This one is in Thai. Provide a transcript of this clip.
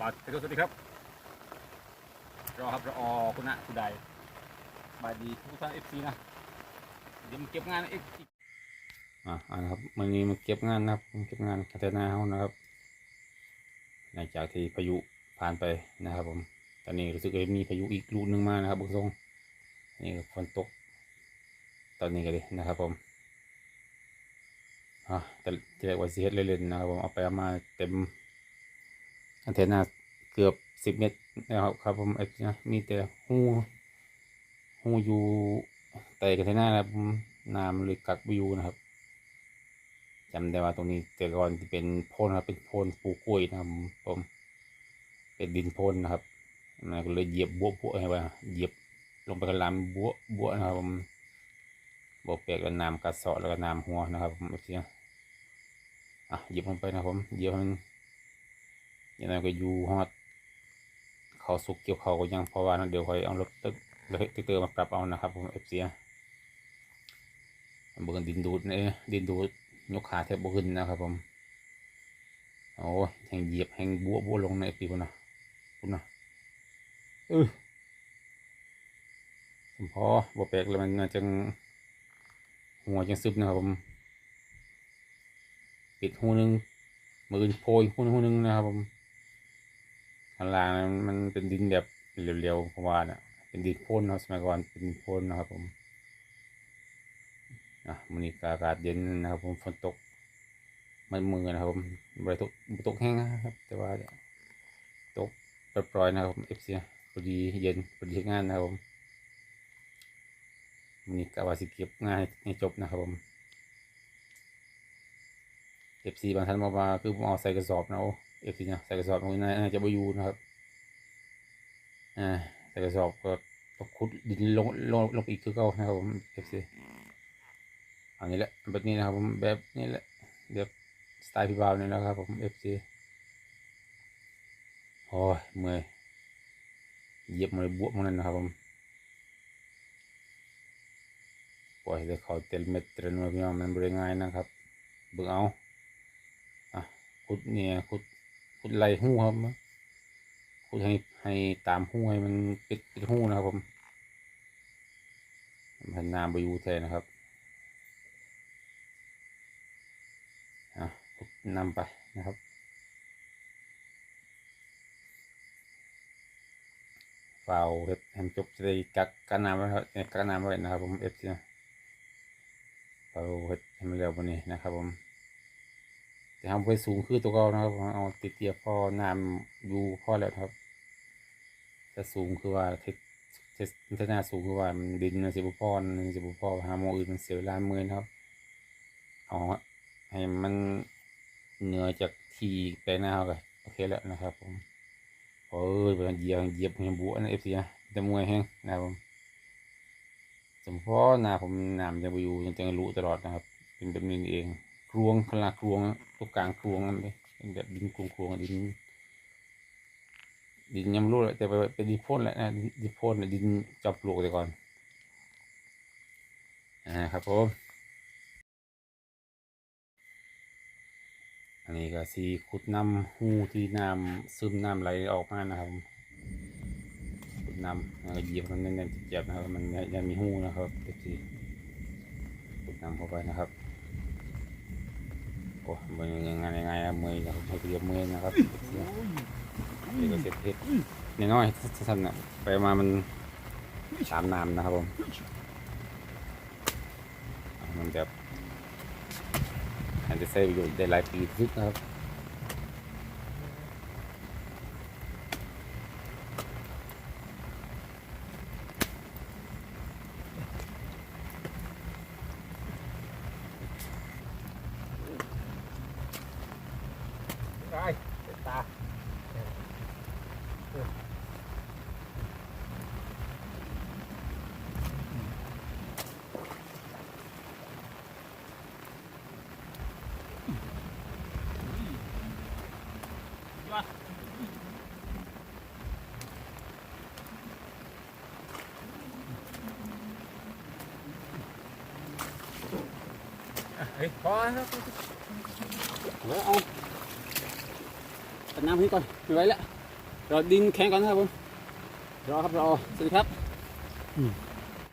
บาทสวัสดีครับรอครับรอคุณนะคุณใดบายดีทุกท่านเอฟซีนะเดี๋ยวมาเก็บงานอีกอีกอ่าอ่านะครับวันนี้มาเก็บงานนะครับมาเก็บงานคาเทนาเฮานะครับ หลังจากที่พายุผ่านไปนะครับ ผม ตอนนี้รู้สึกว่ามีพายุอีกลูกหนึ่งมานะครับบุญทรงนี่ฝนตก ตอนนี้ก็เลยนะครับผมอะแต่จะเรียกว่าสิเฮ็ดเล่นๆนะครับผมเอาไปเอามาเต็ม อันเทนาเกือบสิบเมตรนะครับครับผมไอ้นะมีแต่หูหูอยู่ไต่กันเทนานะครับผมน้ำเลยกักไว้อยู่นะครับจำได้ว่าตรงนี้แต่ก่อนที่เป็นโพนครับเป็นโพนปูกล้วยนะครับผมเป็นดินโพนนะครับมันก็เลยเหยียบบัวบัวให้ว่าเหยียบลงไปกระลำบัวบัวนะครับผมบัวเปียกแล้วน้ำกัดเสาะแล้วก็น้ำหัวนะครับผมไอ้นะอะเหยิบลงไปนะครับผมเหยียบมัน ยังไงก็อยู่ฮอดเขาสุกเกี่ยวเขาก็ยังเพราะว่านั้นเดี๋ยวคอยเอารถตึกเลยตึกเตอร์มาปรับเอานะครับผมเอฟซีเบิ่งดินดูดเนี่ยดินดูดยกขาแทบบ่ขึ้นนะครับผมโอ้ยแห่งเหยียบแห่งบัวบัวลงในเอฟซีพุ่นนะพุ่นะเออสมพอบ่แปลกแล้วมันจังหัวจังซึบนะครับผมปิดหูหนึ่งมือโพยหูหนึ่งหูหนึ่งนะครับผม ข้างล่างนั้นมันเป็นดินแบบเรียวๆเพราะว่าเนี่ยเป็นดินโพนเนาะสมัยก่อนเป็นดินนนะครับผมอะมันนี้อากาศเย็นนะครับ ผมฝนตก มันมือนะครับผมบริตกบ่ตกแห้งนะครับ แต่ว่าตกปล่อยๆนะครับผมเอฟซีพอดีเย็นพอดีงานนะครับผมมันนี้กะว่าสิเก็บง่านให้จบนะครับผมเอฟซีบางท่านบอกว่าคือผมเอาใส่กระสอบนะโอ้ เอฟซีเนี่ยใส่กระสอบมันน่าจะบอยูนะครับอ่าใส่กระสอบก็ต้องขุดดินลงลงลงอีกคือเก่านะครับผมเอฟซีอันนี้แหละแบบนี้นะครับผมแบบนี้แหละแบบสไตล์พี่บ่าวนี่นะครับผมเอฟซีโอ้ยเมื่อยเหยียบมันเลยบวมมันนั่นนะครับผมปล่อยให้เขาเต็มเม็ดเต็มเม็ดพี่น้องมันบริง่ายนะครับเบิ่งเอาอะขุดเนี่ยขุด ขุดไหลหู้ครับขุดให้ให้ตามหู้ให้มันปิดปิดหู้นะครับผมพันน้ำไปอยู่แทนนะครับอะขุดนำไปนะครับเฝ้าเฮ็ดให้มันจบจะได้กักกันน้ำไว้ครับกักน้ำไว้นะครับผมเอฟซีเฝ้าเฮ็ดให้มันเร็วกว่านี้นะครับผม ทำไว้สูงคือตัวเก่านะครับเอาติดเตียบพอน้ำอยู่พอแล้วครับจะสูงคือว่าเทคเทสพัฒนาสูงคือว่ามันดินมันสิบพอมันสิบพอหาโมอื่นมันเสียเวลาเมื่อยนะครับเอาให้มันเหนือจากที่ไปหน้าเขากันโอเคแล้วนะครับผมโอ้ยเป็นเหยียบเหยียบเหบัวนะเอฟซีนะจะมวยแห้งนะครับผมสมพอหน้าผมน้ำจะไปอยู่ยังจะรู้ตลอดนะครับ เป็นแบบนี้เอง รวงขนาดรวงตรงกลางรวงนั่นเลยเป็นแบบดินครวงครวงดินดินยังไม่รู้เลยแต่ไปเป็นดินพ่นแหละนะดินพ่นดินจับปลวกแต่ก่อนอ่าครับผมอันนี้ก็สีขุดน้ำหูที่น้ำซึมน้ำไหลออกมานะครับขุดน้ำแล้วก็เหยียบมันแน่นๆเจ็บนะครับ มันยังมีหูนะครับเด็กสีขุดน้ำเข้าไปนะครับ โอ้มันยังไงยังไงมือนะครับให้เรียบมือนะครับเดี๋ยก็เสร็จเฮ็จน้อยๆท่านน่ะไปมามันสามน้ำนะครับผมมันแบบอาจจะใช้ประโยชน์ได้หลายปีที่สุดนะครับ ได้เจ็บตาเฮ้ยพอแล้วเอาเอา ตักน้ำให้ก่อนไม่ไหวแล้วรอดินแข็งก่อนนะครับผมรอครับรอสวัสดีครับ